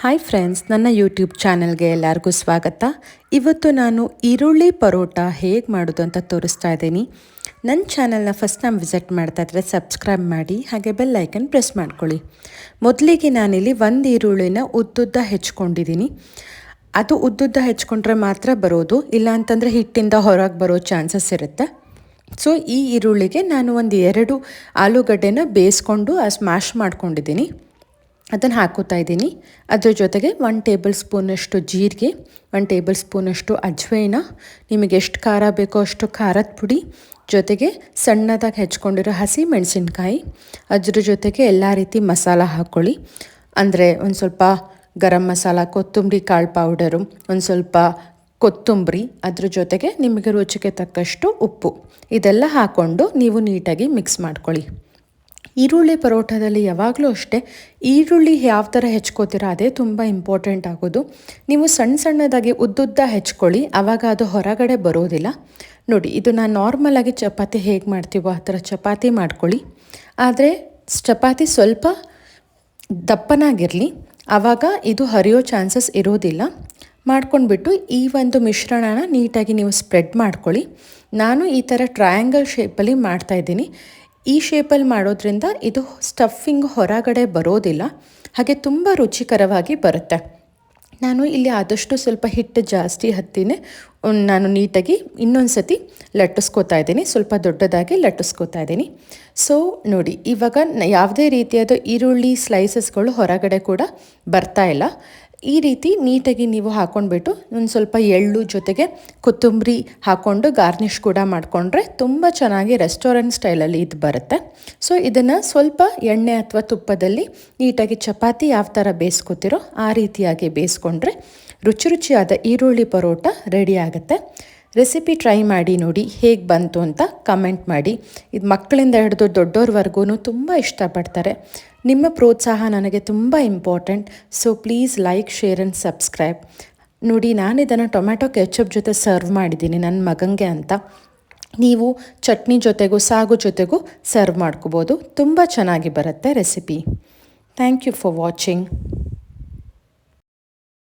Hi friends ನನ್ನ YouTube ಚಾನಲ್ಗೆ ಎಲ್ಲರಿಗೂ ಸ್ವಾಗತ. ಇವತ್ತು ನಾನು ಈರುಳ್ಳಿ ಪರೋಟ ಹೇಗೆ ಮಾಡೋದು ಅಂತ ತೋರಿಸ್ತಾ ಇದ್ದೀನಿ. ನನ್ನ ಚಾನಲ್ನ ಫಸ್ಟ್ ಟೈಮ್ ವಿಸಿಟ್ ಮಾಡ್ತಾ ಇದ್ದರೆ ಸಬ್ಸ್ಕ್ರೈಬ್ ಮಾಡಿ, ಹಾಗೆ ಬೆಲ್ ಐಕನ್ ಪ್ರೆಸ್ ಮಾಡ್ಕೊಳ್ಳಿ. ಮೊದಲಿಗೆ ನಾನಿಲ್ಲಿ ಒಂದು ಈರುಳ್ಳಿನ ಉದ್ದುದ್ದ ಹೆಚ್ಕೊಂಡಿದ್ದೀನಿ. ಅದು ಉದ್ದುದ್ದ ಹೆಚ್ಕೊಂಡ್ರೆ ಮಾತ್ರ ಬರೋದು ಇಲ್ಲ ಅಂತಂದರೆ ಹಿಟ್ಟಿಂದ ಹೊರಗೆ ಬರೋ ಚಾನ್ಸಸ್ ಇರುತ್ತೆ. ಸೊ ಈ ಈರುಳ್ಳಿಗೆ ನಾನು ಒಂದು ಎರಡು ಆಲೂಗಡ್ಡೆನ ಬೇಯಿಸ್ಕೊಂಡು ಸ್ಮ್ಯಾಶ್ ಮಾಡ್ಕೊಂಡಿದ್ದೀನಿ. ಅದನ್ನು ಹಾಕೋತಾ ಇದ್ದೀನಿ. ಅದ್ರ ಜೊತೆಗೆ ಒನ್ ಟೇಬಲ್ ಸ್ಪೂನಷ್ಟು ಜೀರಿಗೆ ಒನ್ ಟೇಬಲ್ ಸ್ಪೂನಷ್ಟು ಅಜ್ವೈನ, ನಿಮಗೆ ಎಷ್ಟು ಖಾರ ಬೇಕೋ ಅಷ್ಟು ಖಾರದ ಪುಡಿ, ಜೊತೆಗೆ ಸಣ್ಣದಾಗಿ ಹೆಚ್ಕೊಂಡಿರೋ ಹಸಿ ಮೆಣಸಿನ್ಕಾಯಿ, ಅದ್ರ ಜೊತೆಗೆ ಎಲ್ಲ ರೀತಿ ಮಸಾಲ ಹಾಕ್ಕೊಳ್ಳಿ ಅಂದರೆ ಒಂದು ಸ್ವಲ್ಪ ಗರಂ ಮಸಾಲ, ಕೊತ್ತಂಬರಿ ಕಾಳು ಪೌಡರು ಒಂದು ಸ್ವಲ್ಪ ಕೊತ್ತಂಬರಿ, ಅದ್ರ ಜೊತೆಗೆ ನಿಮಗೆ ರುಚಿಗೆ ತಕ್ಕಷ್ಟು ಉಪ್ಪು. ಇದೆಲ್ಲ ಹಾಕ್ಕೊಂಡು ನೀವು ನೀಟಾಗಿ ಮಿಕ್ಸ್ ಮಾಡ್ಕೊಳ್ಳಿ. ಈರುಳ್ಳಿ ಪರೋಟದಲ್ಲಿ ಯಾವಾಗಲೂ ಅಷ್ಟೇ, ಈರುಳ್ಳಿ ಯಾವ ಥರ ಹೆಚ್ಕೋತೀರಾ ಅದೇ ತುಂಬ ಇಂಪಾರ್ಟೆಂಟ್ ಆಗೋದು. ನೀವು ಸಣ್ಣ ಸಣ್ಣದಾಗಿ ಉದ್ದುದ್ದ ಹೆಚ್ಕೊಳ್ಳಿ ಆವಾಗ ಅದು ಹೊರಗಡೆ ಬರೋದಿಲ್ಲ. ನೋಡಿ, ಇದು ನಾನು ನಾರ್ಮಲಾಗಿ ಚಪಾತಿ ಹೇಗೆ ಮಾಡ್ತೀವೋ ಆ ಥರ ಚಪಾತಿ ಮಾಡ್ಕೊಳ್ಳಿ. ಆದರೆ ಚಪಾತಿ ಸ್ವಲ್ಪ ದಪ್ಪನಾಗಿರಲಿ ಆವಾಗ ಇದು ಹರಿಯೋ ಚಾನ್ಸಸ್ ಇರೋದಿಲ್ಲ. ಮಾಡ್ಕೊಂಡ್ಬಿಟ್ಟು ಈ ಒಂದು ಮಿಶ್ರಣನ ನೀಟಾಗಿ ನೀವು ಸ್ಪ್ರೆಡ್ ಮಾಡ್ಕೊಳ್ಳಿ. ನಾನು ಈ ಥರ ಟ್ರಯಾಂಗಲ್ ಶೇಪಲ್ಲಿ ಮಾಡ್ತಾಯಿದ್ದೀನಿ ಈ ಶೇಪಲ್ಲಿ ಮಾಡೋದ್ರಿಂದ ಇದು ಸ್ಟಫಿಂಗ್ ಹೊರಗಡೆ ಬರೋದಿಲ್ಲ. ಹಾಗೆ ತುಂಬ ರುಚಿಕರವಾಗಿ ಬರುತ್ತೆ. ನಾನು ಇಲ್ಲಿ ಆದಷ್ಟು ಸ್ವಲ್ಪ ಹಿಟ್ಟು ಜಾಸ್ತಿ ಹತ್ತಿನೇ ನಾನು ನೀಟಾಗಿ ಇನ್ನೊಂದು ಸತಿ ಲಟ್ಟಿಸ್ಕೋತಾ ಇದ್ದೀನಿ. ಸ್ವಲ್ಪ ದೊಡ್ಡದಾಗಿ ಲಟ್ಟಿಸ್ಕೋತಾ ಇದ್ದೀನಿ. ಸೊ ನೋಡಿ, ಇವಾಗ ಯಾವುದೇ ರೀತಿಯಾದ ಈರುಳ್ಳಿ ಸ್ಲೈಸಸ್ಗಳು ಹೊರಗಡೆ ಕೂಡ ಬರ್ತಾ ಇಲ್ಲ. ಈ ರೀತಿ ನೀಟಾಗಿ ನೀವು ಹಾಕೊಂಡ್ಬಿಟ್ಟು ಒಂದು ಸ್ವಲ್ಪ ಎಳ್ಳು ಜೊತೆಗೆ ಕೊತ್ತಂಬರಿ ಹಾಕ್ಕೊಂಡು ಗಾರ್ನಿಷ್ ಕೂಡ ಮಾಡಿಕೊಂಡ್ರೆ ತುಂಬ ಚೆನ್ನಾಗಿ ರೆಸ್ಟೋರೆಂಟ್ ಸ್ಟೈಲಲ್ಲಿ ಇದು ಬರುತ್ತೆ. ಸೊ ಇದನ್ನು ಸ್ವಲ್ಪ ಎಣ್ಣೆ ಅಥವಾ ತುಪ್ಪದಲ್ಲಿ ನೀಟಾಗಿ ಚಪಾತಿ ಯಾವ ಥರ ಬೇಯಿಸ್ಕೊತಿರೋ ಆ ರೀತಿಯಾಗಿ ಬೇಯಿಸ್ಕೊಂಡ್ರೆ ರುಚಿ ರುಚಿಯಾದ ಈರುಳ್ಳಿ ಪರೋಟ ರೆಡಿ ಆಗುತ್ತೆ. ರೆಸಿಪಿ ಟ್ರೈ ಮಾಡಿ ನೋಡಿ ಹೇಗೆ ಬಂತು ಅಂತ ಕಮೆಂಟ್ ಮಾಡಿ. ಇದು ಮಕ್ಕಳಿಂದ ಹಿಡಿದು ದೊಡ್ಡೋರ್ವರೆಗೂ ತುಂಬ ಇಷ್ಟಪಡ್ತಾರೆ. ನಿಮ್ಮ ಪ್ರೋತ್ಸಾಹ ನನಗೆ ತುಂಬ important. So please like, share and subscribe. ನೋಡಿ, ನಾನು ಇದನ್ನು ಟೊಮ್ಯಾಟೊ ಕೆಚಪ್ ಜೊತೆ ಸರ್ವ್ ಮಾಡಿದ್ದೀನಿ ನನ್ನ ಮಗನಿಗೆ ಅಂತ. ನೀವು ಚಟ್ನಿ ಜೊತೆಗೂ ಸಾಗು ಜೊತೆಗೂ ಸರ್ವ್ ಮಾಡ್ಕೋಬೋದು. ತುಂಬ ಚೆನ್ನಾಗಿ ಬರುತ್ತೆ recipe. Thank you for watching.